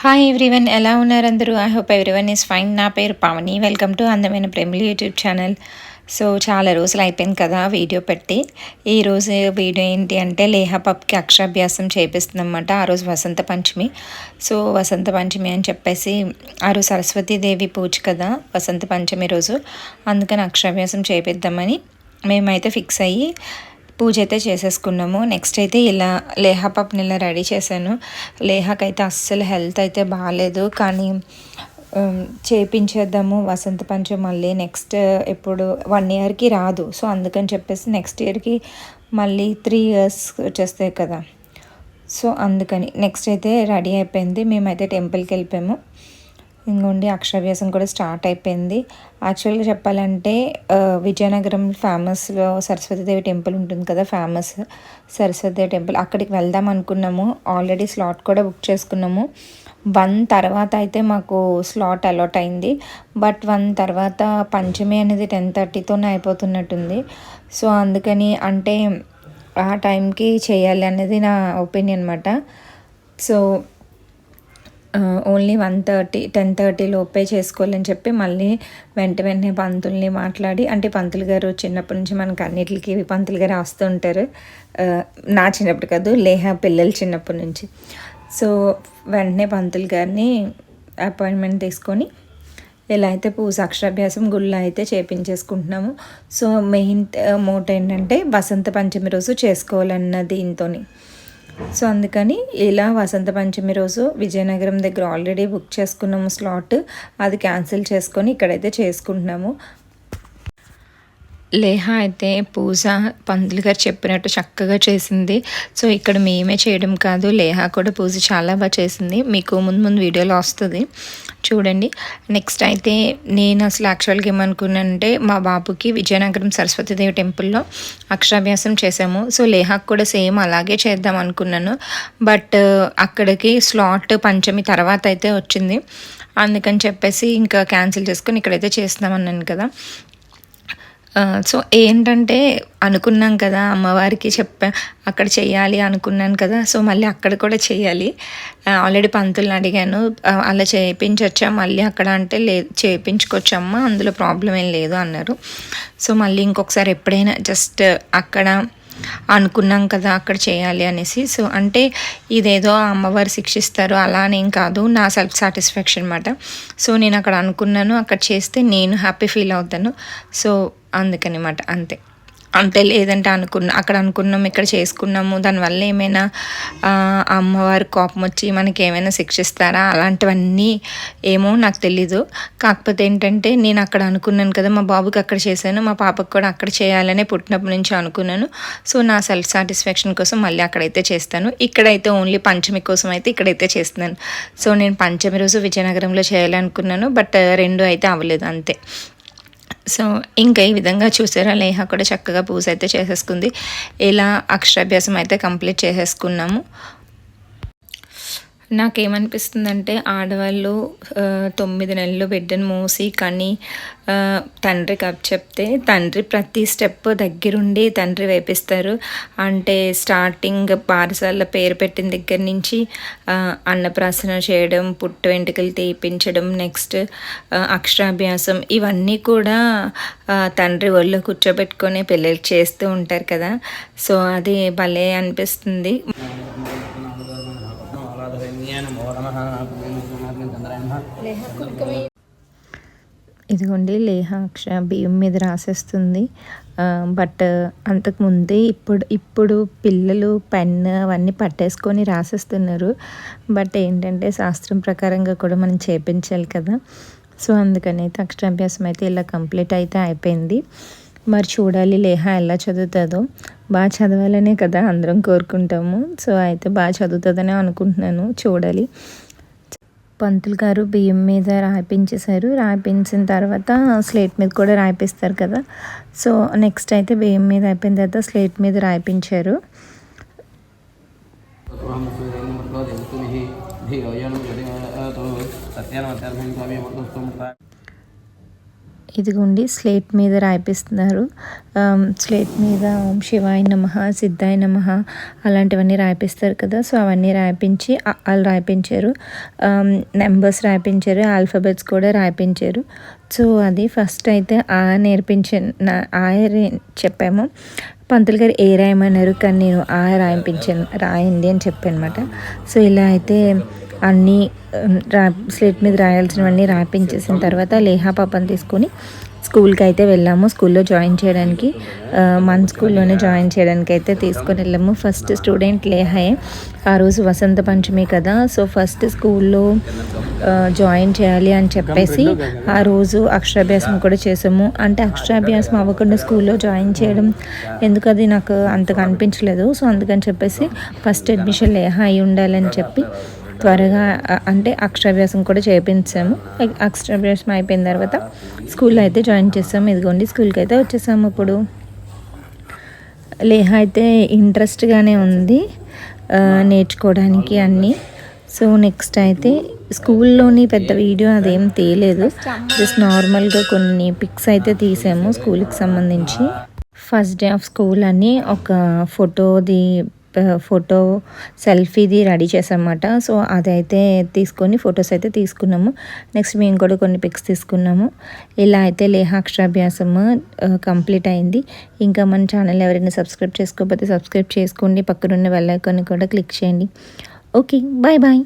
Hi everyone ఎలా ఉన్నారు అందరూ? I hope everyone is fine నా పేరు పావని. వెల్కమ్ టు అందమైన ప్రేమలు యూట్యూబ్ ఛానల్ సో చాలా రోజులు అయిపోయింది కదా వీడియో పెట్టి. ఈ రోజు వీడియో ఏంటి అంటే లేహా పప్కి అక్షరాభ్యాసం చేపిస్తుందన్నమాట. ఆ రోజు వసంత పంచమి. సో వసంత పంచమి అని చెప్పేసి ఆ రోజు సరస్వతీదేవి పూజ కదా వసంత పంచమి రోజు. అందుకని అక్షరాభ్యాసం చేపిద్దామని మేమైతే ఫిక్స్ అయ్యి పూజ అయితే చేసేసుకున్నాము. నెక్స్ట్ అయితే ఇలా లేహా పప్పుని ఇలా రెడీ చేశాను. లేహాకి అయితే అస్సలు హెల్త్ అయితే బాగాలేదు కానీ చేపించేద్దాము. వసంత పంచమి మళ్ళీ నెక్స్ట్ ఎప్పుడు వన్ ఇయర్కి రాదు. సో అందుకని చెప్పేసి నెక్స్ట్ ఇయర్కి మళ్ళీ త్రీ ఇయర్స్ వచ్చేస్తాయి కదా. సో అందుకని. నెక్స్ట్ అయితే రెడీ అయిపోయింది. మేమైతే టెంపుల్కి వెళ్ళిపోయాము. ఇంకోండి అక్షరాభ్యాసం కూడా స్టార్ట్ అయిపోయింది. యాక్చువల్గా చెప్పాలంటే విజయనగరం ఫేమస్లో సరస్వతీదేవి టెంపుల్ ఉంటుంది కదా ఫేమస్ సరస్వతీదేవి టెంపుల్. అక్కడికి వెళ్దాం అనుకున్నాము. ఆల్రెడీ స్లాట్ కూడా బుక్ చేసుకున్నాము. వన్ తర్వాత అయితే మాకు స్లాట్ అలాట్ అయింది. బట్ వన్ తర్వాత పంచమి అనేది టెన్ థర్టీతోనే అయిపోతున్నట్టుంది. సో అందుకని అంటే ఆ టైంకి చేయాలి అనేది నా ఒపీనియన్ అనమాట so only one thirty ten thirty లోపే చేసుకోవాలని చెప్పి మళ్ళీ వెంట వెంటనే పంతుల్ని మాట్లాడి అంటే పంతులు గారు చిన్నప్పటి నుంచి మనకు అన్నిటికి పంతులు గారు వస్తూ ఉంటారు. నా చిన్నప్పుడు కాదు లేహా పిల్లలు చిన్నప్పటి నుంచి. సో వెంటనే పంతులు గారిని అపాయింట్మెంట్ తీసుకొని ఎలా అయితే పూజ అక్షరాభ్యాసం గుళ్ళు అయితే చేపించేసుకుంటున్నాము. సో మెయిన్ మోట ఏంటంటే వసంత పంచమి రోజు చేసుకోవాలన్న దీంతోని. సో అందుకని ఇలా వసంత పంచమి రోజు విజయనగరం దగ్గర ఆల్రెడీ బుక్ చేసుకున్నాము స్లాట్. అది క్యాన్సిల్ చేసుకొని ఇక్కడైతే చేసుకుంటున్నాము. లేహా అయితే పూజ పంతులు గారు చెప్పినట్టు చక్కగా చేసింది. సో ఇక్కడ మేమే చేయడం కాదు లేహా కూడా పూజ చాలా బాగా చేసింది. మీకు ముందు ముందు వీడియోలో వస్తుంది. చూడండి. నెక్స్ట్ అయితే నేను అసలు యాక్చువల్గా ఏమనుకున్నానంటే మా బాబుకి విజయనగరం సరస్వతీదేవి టెంపుల్లో అక్షరాభ్యాసం చేసాము సో లేహాకు కూడా సేమ్ అలాగే చేద్దాం అనుకున్నాను. బట్ అక్కడికి స్లాట్ పంచమి తర్వాత అయితే వచ్చింది. అందుకని చెప్పేసి ఇంకా క్యాన్సిల్ చేసుకొని ఇక్కడైతే చేస్తున్నామన్నాను కదా. సో ఏంటంటే అనుకున్నాం కదా అమ్మవారికి చెప్పా అక్కడ చేయాలి అనుకున్నాను కదా సో మళ్ళీ అక్కడ కూడా చేయాలి ఆల్రెడీ పంతుల్ని అడిగాను అలా చేయించవచ్చా మళ్ళీ అక్కడ అంటే లే చేయించుకోవచ్చమ్మా అందులో ప్రాబ్లం ఏం లేదు అన్నారు. సో మళ్ళీ ఇంకొకసారి ఎప్పుడైనా జస్ట్ అక్కడ అనుకున్నాం కదా అక్కడ చేయాలి అనేసి. సో అంటే ఇదేదో ఆ అమ్మవారు శిక్షిస్తారు అలా అని ఏం కాదు నా సెల్ఫ్ సాటిస్ఫాక్షన్ అనమాట సో నేను అక్కడ అనుకున్నాను అక్కడ చేస్తే నేను హ్యాపీ ఫీల్ అవుతాను. సో అందుకనమాట అంతే. అంటే లేదంటే అనుకున్న అక్కడ అనుకున్నాం ఇక్కడ చేసుకున్నాము దానివల్ల ఏమైనా అమ్మవారి కోపం వచ్చి మనకి ఏమైనా శిక్షిస్తారా? అలాంటివన్నీ ఏమో నాకు తెలీదు. కాకపోతే ఏంటంటే నేను అక్కడ అనుకున్నాను కదా మా బాబుకి అక్కడ చేశాను మా పాపకు కూడా అక్కడ చేయాలనే పుట్టినప్పటి నుంచి అనుకున్నాను. సో నా సెల్ఫ్ సాటిస్ఫాక్షన్ కోసం మళ్ళీ అక్కడైతే చేస్తాను. ఇక్కడైతే ఓన్లీ పంచమి కోసం అయితే ఇక్కడైతే చేస్తున్నాను. సో నేను పంచమి రోజు విజయనగరంలో చేయాలనుకున్నాను బట్ రెండు అయితే అవ్వలేదు అంతే. సో ఇంకా ఈ విధంగా చూసారా లేహ కూడా చక్కగా పూజ అయితే చేసేసుకుంది. ఇలా అక్షరాభ్యాసం అయితే కంప్లీట్ చేసేసుకున్నాము. నాకేమనిపిస్తుందంటే ఆడవాళ్ళు తొమ్మిది నెలలు బిడ్డను మూసి కానీ తండ్రి తండ్రికి అప్ చెప్తే తండ్రి ప్రతి స్టెప్ దగ్గరుండి తండ్రి వేపిస్తారు. అంటే స్టార్టింగ్ పారసాల పేరు పెట్టిన దగ్గర నుంచి అన్నప్రాసన చేయడం పుట్టు వెంట్రుకలు తీపించడం నెక్స్ట్ అక్షరాభ్యాసం ఇవన్నీ కూడా తండ్రి ఒళ్ళో కూర్చోబెట్టుకొని పిల్లలు చేస్తూ ఉంటారు కదా. సో అది భలే అనిపిస్తుంది. ఇదిగోండి లేహ అక్ష బియ్యం మీద రాసేస్తుంది. బట్ అంతకుముందే ఇప్పుడు ఇప్పుడు పిల్లలు పెన్ అవన్నీ పట్టేసుకొని రాసేస్తున్నారు. బట్ ఏంటంటే శాస్త్రం ప్రకారంగా కూడా మనం చేపించాలి కదా. సో అందుకని అయితే అక్షరాభ్యాసం అయితే ఇలా కంప్లీట్ అయితే అయిపోయింది. మరి చూడాలి. లేహ ఎలా చదువుతుందో. బాగా చదవాలనే కదా అందరం కోరుకుంటాము. సో అయితే బాగా చదువుతుందనే అనుకుంటున్నాను. చూడాలి. పంతులు గారు బియ్యం మీద రాయిపించేశారు. రాయిపించిన తర్వాత స్లేట్ మీద కూడా రాయిపిస్తారు కదా. సో నెక్స్ట్ అయితే బియ్యం మీద అయిపోయిన తర్వాత స్లేట్ మీద రాయిపించారు. ఇదిగోండి స్లేట్ మీద రాయిపిస్తున్నారు. స్లేట్ మీద ఓం శివాయ నమ సిద్ధాయ నమ అలాంటివన్నీ రాయిపిస్తారు కదా సో అవన్నీ రాయిపించి వాళ్ళు రాయిపించారు. నెంబర్స్ రాయిపించారు ఆల్ఫబెట్స్ కూడా రాయిపించారు. సో అది ఫస్ట్ అయితే ఆ నేర్పించిన ఆ చెప్పాము. పంతులు గారు ఏ రాయమన్నారు కానీ నేను ఆ రాయించాను రాయండి అని చెప్పాను అనమాట సో ఇలా అయితే అన్నీ రా స్లేట్ మీద రాయాల్సినవన్నీ రాయించేసిన తర్వాత లేహా పాపని తీసుకొని స్కూల్కి అయితే వెళ్ళాము. స్కూల్లో జాయిన్ చేయడానికి మన స్కూల్లోనే జాయిన్ చేయడానికి అయితే తీసుకొని వెళ్ళాము. ఫస్ట్ స్టూడెంట్ లేహాయే. ఆ రోజు వసంత పంచమి కదా సో ఫస్ట్ స్కూల్లో జాయిన్ చేయాలి అని చెప్పేసి ఆ రోజు అక్షరాభ్యాసం కూడా చేసాము. అంటే అక్షరాభ్యాసం అవ్వకుండా స్కూల్లో జాయిన్ చేయడం ఎందుకు అది నాకు అంతగా అనిపించలేదు. సో అందుకని చెప్పేసి ఫస్ట్ అడ్మిషన్ లేహా అయి ఉండాలని చెప్పి త్వరగా అంటే అక్షరాభ్యాసం కూడా చేయించాము అక్షరాభ్యాసం అయిపోయిన తర్వాత స్కూల్లో అయితే జాయిన్ చేసాము ఇదిగోండి స్కూల్కి అయితే వచ్చేసాము ఇప్పుడు. లేహ అయితే ఇంట్రెస్ట్గానే ఉంది నేర్చుకోవడానికి అన్నీ. సో నెక్స్ట్ అయితే స్కూల్లోని పెద్ద వీడియో అదేం తీయలేదు. జస్ట్ నార్మల్గా కొన్ని పిక్స్ అయితే తీసాము స్కూల్కి సంబంధించి. ఫస్ట్ డే ఆఫ్ స్కూల్ అని ఒక ఫోటోది ఫోటో సెల్ఫీది రెడీ చేసామన్నమాట సో అదైతే తీసుకొని ఫొటోస్ అయితే తీసుకున్నాము. నెక్స్ట్ మేము కూడా కొన్ని పిక్స్ తీసుకున్నాము. ఇలా అయితే లేహాక్షరాభ్యాసము కంప్లీట్ అయింది. ఇంకా మన ఛానల్ ఎవరైనా సబ్స్క్రైబ్ చేసుకోకపోతే సబ్స్క్రైబ్ చేసుకోండి. పక్కనున్న వెళ్ళాకొని కూడా క్లిక్ చేయండి. Okay bye bye.